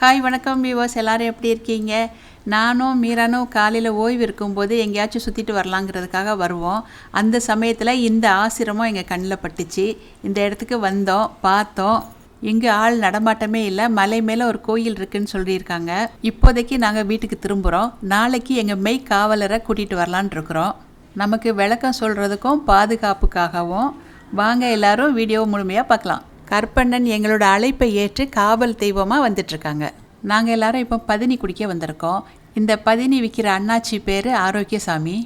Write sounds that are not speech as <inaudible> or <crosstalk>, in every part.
Hi வணக்கம் viewers எல்லாரும் எப்படி இருக்கீங்க? நானும் மீரானும் காலையில் ஓய்வு இருக்கும்போது எங்கேயாச்சும் சுற்றிட்டு வரலாங்கிறதுக்காக வருவோம். அந்த சமயத்தில் இந்த ஆசிரமம் எங்கள் கண்ணில் பட்டுச்சு. இந்த இடத்துக்கு வந்தோம் பார்த்தோம். இங்கே ஆள் நடமாட்டமே இல்லை. மலை மேலே ஒரு கோயில் இருக்குன்னு சொல்லியிருக்காங்க. இப்போதைக்கு நாங்கள் வீட்டுக்கு திரும்புகிறோம் நாளைக்கு எங்கள் மெய் காவலரை கூட்டிகிட்டு வரலான்னு இருக்கிறோம். நமக்கு விளக்கம் சொல்கிறதுக்கும் பாதுகாப்புக்காகவும். வாங்க எல்லாரும் வீடியோ முழுமையாக பார்க்கலாம். கற்பண்ணன் எங்களோட அழைப்பை ஏற்று காவல் தெய்வமாக வந்துட்டுருக்காங்க. நாங்கள் எல்லாரும் இப்போ பதினி குடிக்க வந்திருக்கோம். இந்த பதினி விற்கிற அண்ணாச்சி பேர் ஆரோக்கியசாமி.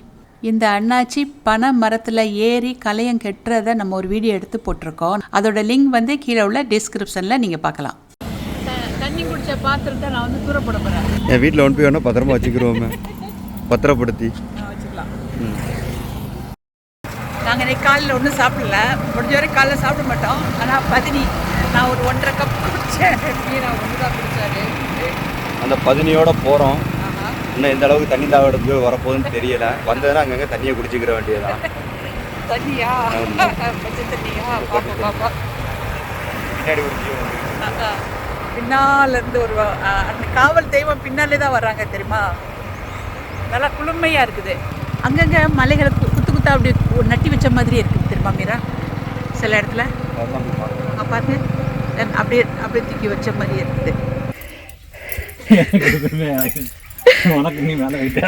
இந்த அண்ணாச்சி பனை மரத்தில் ஏறி கலையம் கெட்டுறதை நம்ம ஒரு வீடியோ எடுத்து போட்டிருக்கோம். அதோட லிங்க் வந்து கீழே உள்ள டிஸ்கிரிப்ஷனில் நீங்கள் பார்க்கலாம். தண்ணி குடிச்ச பாத்திரத்தை நான் வந்து தூரப்பட போகிறேன் என் வீட்டில் ஒன்று போய் வேணால் பத்திரமா வச்சுக்கிறோமே பத்திரப்படுத்தி. வச்சுக்கலாம். நாங்கள் இன்னைக்கு காலையில் ஒன்றும் சாப்பிடல. முடிஞ்ச வரை காலைல சாப்பிட மாட்டோம். ஆனால் பதினி நான் ஒரு ஒன்றரை கப் குடித்தேன் மீரா ஒன்று தான் குடித்தாரு அந்த பதினியோட போகிறோம் இன்னும் எந்த அளவுக்கு தண்ணி தாவடுக்கு வரப்போகுதுன்னு தெரியல. வந்ததுன்னா அங்கங்கே தண்ணியை குடிச்சிக்கிற வேண்டியதுதான். தண்ணியா? பச்சை தண்ணியா? பாப்பா பாப்பா பின்னாடி ஒரு ஜீவன் வந்து பின்னால இருந்து ஒரு அந்த காவல் தெய்வம் பின்னாலே தான் வர்றாங்க தெரியுமா? நல்லா குளுமையாக இருக்குது. அங்கங்கே மலைகளை கு- குத்து குத்தா அப்படி நட்டி வச்ச மாதிரி இருக்குது தெரியுமா மீரா? சில இடத்துல. பார்த்து அப்படியே அப்படியே தூக்கி வச்ச மாதிரி இருக்குது உனக்கு நீ மேலே வைத்த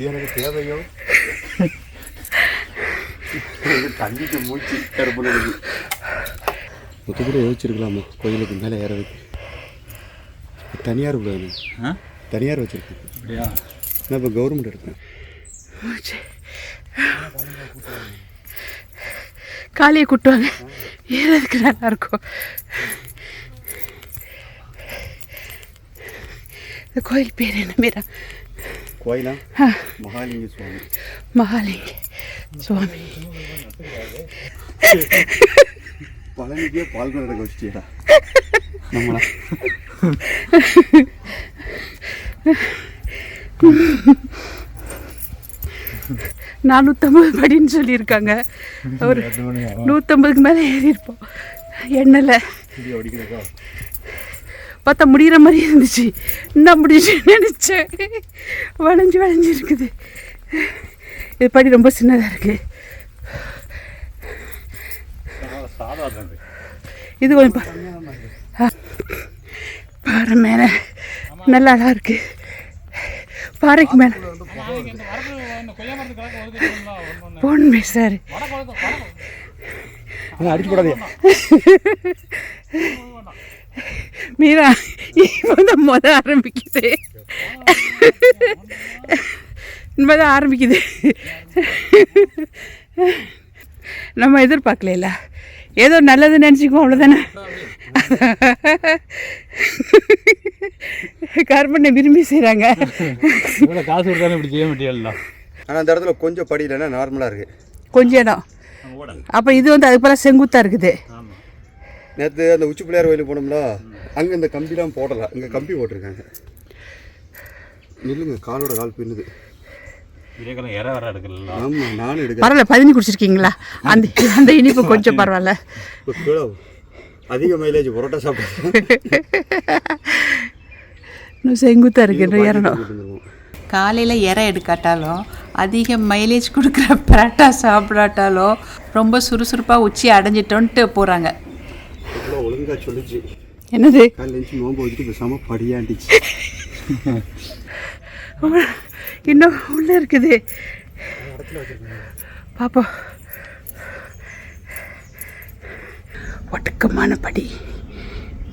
எனக்கு தேவையோ? தண்ணிக்கு மூச்சு இருக்கு மொத்தத்தில் யோசிச்சிருக்கலாமா கோயிலுக்கு மேலே ஏறதுக்கு தனியார் கூடாது தனியார் வச்சுருக்கேன். அப்படியா? நான் இப்போ கவர்மெண்ட் எடுத்தேன் காளியை கூட்டுவாங்க ஏறதுக்கு நல்லா இருக்கும்? இந்த கோயில் பேர் என்ன மீரா? கோயிலா? மகாலிங்க சுவாமி. மகாலிங்க சுவாமி. பழனிக்கே பால் நடக்க வச்சிட்டியடா. நம்மளா. நானூற்றம்பது படின்னு சொல்லியிருக்காங்க. ஒரு நூற்றம்பதுக்கு மேலே ஏறியிருப்போம். எண்ணெயில் பார்த்தா முடிகிற மாதிரி இருந்துச்சு. என்ன முடிச்சு நினச்சேன். வளைஞ்சு வளைஞ்சு இருக்குது. இது படி ரொம்ப சின்னதாக இருக்குது இது கொஞ்சம். பாறை மேலே நல்ல அழகா இருக்கு. பாறைக்கு மேலே. போன் பேசுறாரு அடிச்சு போடாதே மீரா இப்போ தான் முத ஆரம்பிக்குது. இனிமேதான் ஆரம்பிக்குது. நம்ம எதிர்பார்க்கல ஏதோ நல்லது நினச்சிக்குவோம் அவ்வளோதானே கர்மனை விரும்பி செய்கிறாங்க இவ்வளோ காசு கொடுத்தாலும் இப்படி செய்ய மாட்டியல்ல ஆனால் அந்த இடத்துல கொஞ்சம் படி இல்லைன்னா நார்மலாக இருக்குது கொஞ்ச இடம். அப்போ இது வந்து அதுக்கு போல செங்குத்தாக இருக்குது. நேற்று அந்த உச்சி பிள்ளையார் கோயிலுக்கு போனோம்ல அங்கே இந்த கம்பிலாம் போடலை. இங்கே கம்பி போட்டிருக்காங்க. நில்லுங்க காலோட கால் பின்னுது. பரவாயில்ல பதினி குடிச்சிருக்கீங்களா? அந்த அந்த இனிப்பு <laughs> கொஞ்சம் பரவாயில்ல. அதிக மைலேஜ் பரோட்டா சாப்பிட்டு. இன்னும் செங்குத்தாக இருக்கு இன்னும் ஏறணும். காலையில் இற எடுக்காட்டாலும் அதிக மைலேஜ் கொடுக்குற பரோட்டா சாப்பிடாட்டாலும் ரொம்ப சுறுசுறுப்பாக உச்சி அடைஞ்சிட்டோன்ட்டு போகிறாங்க இவ்வளோ ஒழுங்காக சொல்லிச்சு. என்னது? காலையில் நோம்பு வச்சுட்டு பேசாமல் படியாண்டிச்சு. <laughs> இன்னும் உள்ளே இருக்குது. பாப்போம் ஒட்டுக்கமான படி.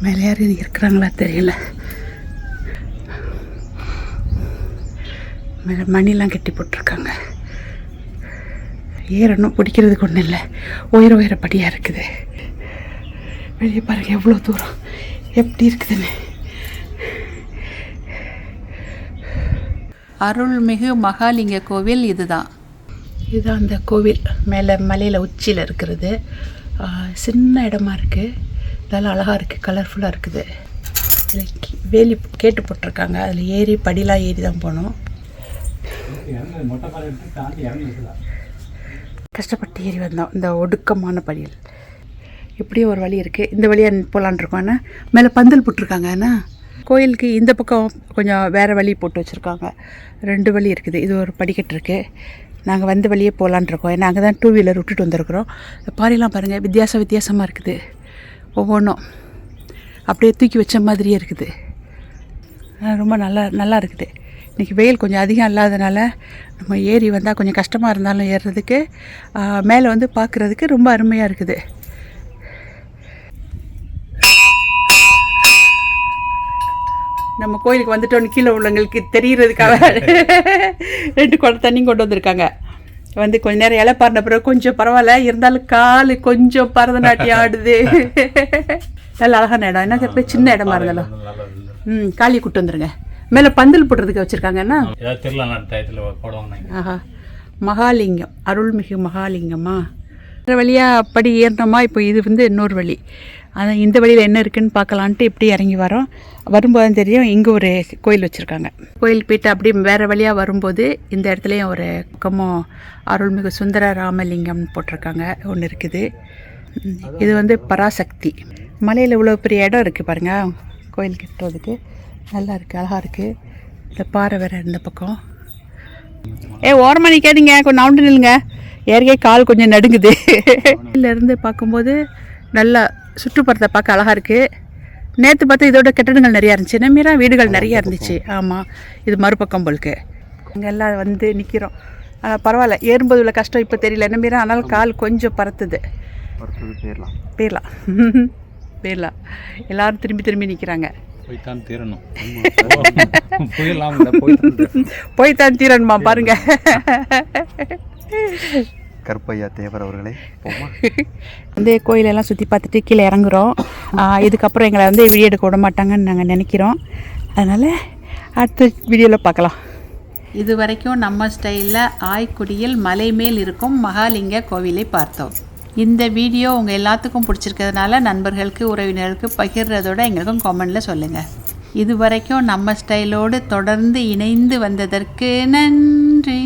மேலே யாரும் இருக்கிறாங்களா தெரியல. மேலே மணிலாம் கட்டி போட்டிருக்காங்க. ஏறணும் பிடிக்கிறதுக்கு ஒன்றும் இல்லை. உயர உயர படியாக இருக்குது. வெளியே பாருங்கள் எவ்வளோ தூரம். எப்படி இருக்குதுன்னு. அருள்மிகு மகாலிங்க கோவில் இதுதான். இதுதான் அந்த கோவில். மேலே மலையில் உச்சியில் இருக்கிறது. சின்ன இடமா இருக்குது நல்லா அழகாக இருக்குது. கலர்ஃபுல்லாக இருக்குது வேலி கேட்டு போட்டிருக்காங்க. அதில் ஏறி படிலாம் ஏறி தான் போகணும். கஷ்டப்பட்டு ஏறி வந்தோம். இந்த ஒடுக்கமான படியில். இப்படியும் ஒரு வழி இருக்குது இந்த வழியாக போகலான் இருக்கோம். மேலே பந்தல் போட்டிருக்காங்க. அண்ணா கோயிலுக்கு இந்த பக்கம் கொஞ்சம் வேறு வழி போட்டு வச்சுருக்காங்க. ரெண்டு வழி இருக்குது. இது ஒரு படிக்கட்டு இருக்குது நாங்கள் வந்த வழியே போகலான் இருக்கோம். ஏன்னா அங்கே தான் டூ வீலர் விட்டுட்டு வந்திருக்கிறோம். இந்த பாறையெல்லாம் பாருங்கள் வித்தியாச வித்தியாசமாக இருக்குது. ஒவ்வொன்றும் அப்படியே தூக்கி வச்ச மாதிரியே இருக்குது. ரொம்ப நல்லா நல்லா இருக்குது. இன்றைக்கி வெயில் கொஞ்சம் அதிகம் இல்லாதனால நம்ம ஏறி வந்தால் கொஞ்சம் கஷ்டமாக இருந்தாலும் ஏறுறதுக்கு மேலே வந்து பார்க்குறதுக்கு ரொம்ப அருமையாக இருக்குது. நம்ம கோயிலுக்கு வந்துட்டோன்னு கீழே உள்ளவங்களுக்கு தெரியறதுக்காக <laughs> ரெண்டு குடம் தண்ணி கொண்டு வந்திருக்காங்க. வந்து கொஞ்ச நேரம் இலை பாருன பிறகு கொஞ்சம் பரவாயில்ல இருந்தாலும் கால் கொஞ்சம் பரதநாட்டியம் <laughs> ஆடுது. நல்ல அழகான இடம். என்ன அப்படியே சின்ன இடமா இருந்தாலும். ம் காளியை கூட்டு வந்துருங்க. மேலே பந்தல் போடுறதுக்கு வச்சுருக்காங்கன்னா ஆஹா. மகாலிங்கம் அருள்மிகு மகாலிங்கமா இந்த வழியாக படி ஏறினோமா? இப்போ இது வந்து இன்னொரு வழி. ஆனால் இந்த வழியில் என்ன இருக்குன்னு பார்க்கலான்ட்டு இப்படி இறங்கி வரோம்? வரும்போது தெரியும் இங்கே ஒரு கோயில் வச்சுருக்காங்க. கோயில் போயிட்டு அப்படியே வேறு வழியாக வரும்போது இந்த இடத்துலையும் ஒரு பக்கமும் அருள்மிகு சுந்தர ராமலிங்கம்னு போட்டிருக்காங்க. ஒன்று இருக்குது. இது வந்து பராசக்தி. மலையில் இவ்வளோ பெரிய இடம் இருக்குது பாருங்கள் கோயில் கட்டுறதுக்கு நல்லா இருக்குது அழகாக இருக்குது இந்த பாறை வேறு இந்த பக்கம். ஏ ஓரமாக நிற்காதீங்க கொஞ்சம் நவுண்டு நில்லுங்க. ஏற்கே கால் கொஞ்சம் நடுங்குது. இருந்து பார்க்கும்போது நல்லா சுற்றுப்புறத்தை பார்க்க அழகாக இருக்குது நேற்று பார்த்தா இதோட கட்டடங்கள் நிறையா இருந்துச்சு. என்ன மீறா வீடுகள் நிறையா இருந்துச்சு. ஆமாம் இது மறுபக்கம் போலுக்கு. எல்லாம் வந்து நிற்கிறோம் ஆனால் பரவாயில்ல. ஏறும்போது உள்ள கஷ்டம் இப்போ தெரியல. என்ன மீறா? ஆனால் கால் கொஞ்சம் பறத்துது. போயிடலாம் போயிடலாம் <laughs> போயிடலாம் எல்லாரும் திரும்பி திரும்பி நிற்கிறாங்க தீரணும். <laughs> போய்தான் தீரணும். போய் தான் தீரணுமா பாருங்க. கருப்பையா தேவர் அவர்களே <laughs> வந்து கோயிலெல்லாம் சுற்றி பார்த்துட்டு கீழே இறங்குறோம். இதுக்கப்புறம் எங்களை வந்து வீடியோ எடுக்க விட மாட்டாங்கன்னு நாங்கள் நினைக்கிறோம். அதனால் அடுத்த வீடியோவில் பார்க்கலாம். இது வரைக்கும் நம்ம ஸ்டைலில் ஆய்க்குடியில் மலை மேல் இருக்கும் மகாலிங்க கோவிலை பார்த்தோம். இந்த வீடியோ உங்கள் எல்லாத்துக்கும் பிடிச்சிருக்கிறதுனால நண்பர்களுக்கு உறவினர்களுக்கு பகிர்றதோட எங்களுக்கும் கமெண்டில் சொல்லுங்கள் இது வரைக்கும் நம்ம ஸ்டைலோடு தொடர்ந்து இணைந்து வந்ததற்கு நன்றி.